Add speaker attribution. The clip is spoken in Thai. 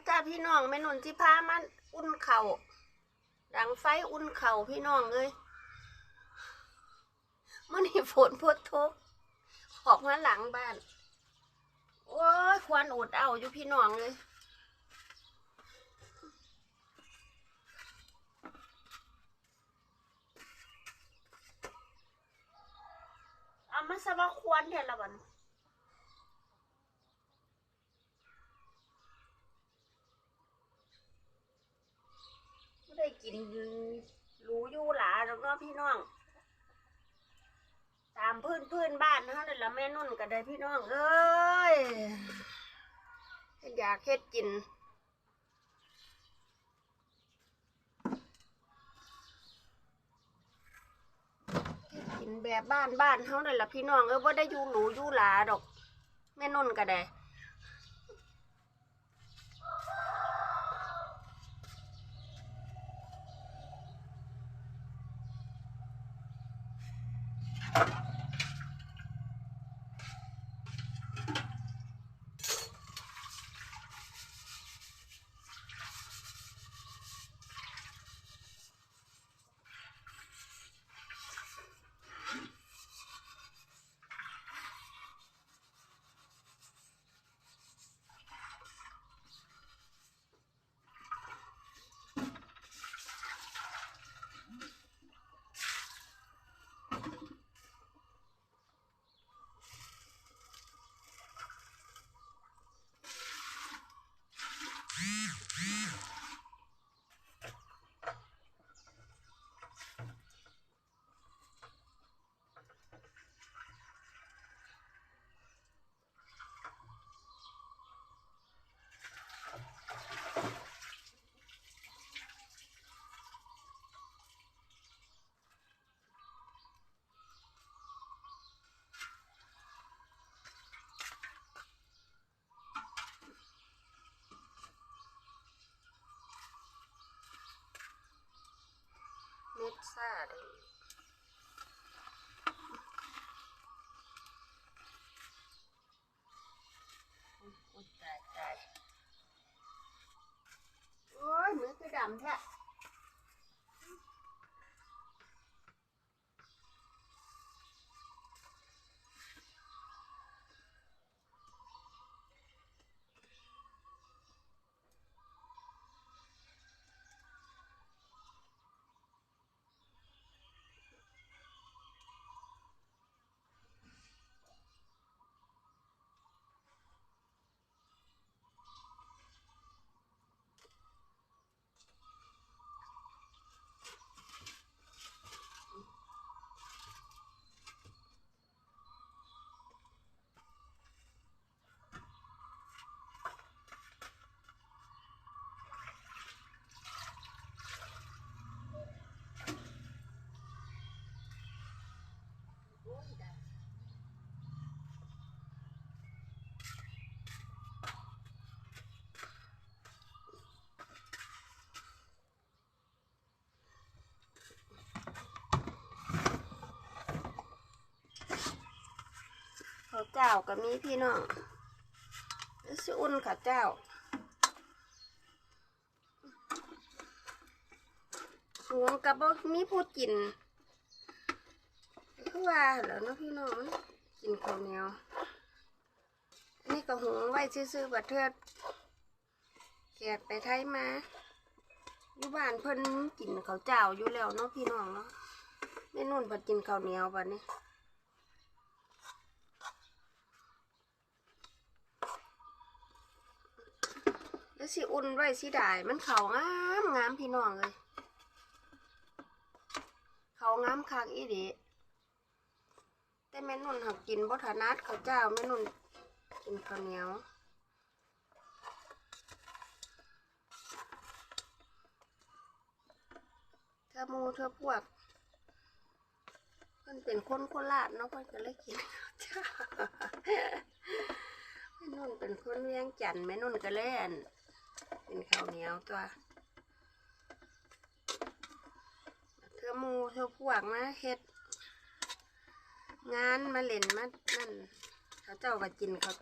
Speaker 1: มาจ้าพี่น้องแม่นุ่นที่พามันอุ่นเข่าดังไฟอุ่นเข่าพี่น้องเลยมันนี่ฝนพดทบออกมาหลังบ้าน โอ้ยควันอดเอาอยู่พี่น้องเลยเอามาสะบาควรเถอะละบัน ได้กินรู้อยู่หลาแล้วก็พี่น้อง ตามพื้นพื้นบ้านเขาเลยละแม่นุ่นก็ได้พี่น้องเอ้ยอยากเฮ็ดกินกินแบบบ้านบ้านเขาเลยละพี่น้องเออว่าได้อยู่หรูอยู่หลาดอก แม่นุ่นก็ได้ Thank you. ซ่าเลยอุ๊ยตายตายโอ้ยมือคือดำแท้ ข้าวเจ้าก็มีพี่น้องสิอุ่นข้าวเจ้าหวงกับบ่มีผู้กิน คือว่าแล้วเนาะพี่น้องกินข้าวเหนียวนนี้ก็หุงไว้ซื่อๆบัดเทิดแขกไปไทยมาอยู่บ้านเพิ่นกินข้าวเจ้าอยู่แล้วเนาะพี่น้องเนาะแม่นุ่นเพิ่นกินข้าวเหนียวบัดนี้แล้วสิอุ่นไว้สิได้มันเขางามงามพี่น้องเลยเขางามคักอีดี แต่แม่นุ่นหักกินบ่ถนัดข้าวเจ้าแม่นุ่นกินข้าวเหนียวเธอมูเธอพวกเพิ่นเป็นคนโคราชเนาะเพิ่นก็เลยกินข้าวเจ้าแม่นุ่นเป็นคนเวียงจันแม่นุ่นก็เล่นเป็นข้าวเหนียวตัวเธอมูเธอพวกมาเฮ็ด งานมาเล่นมานั่นเขาเจ้าก็กินเขา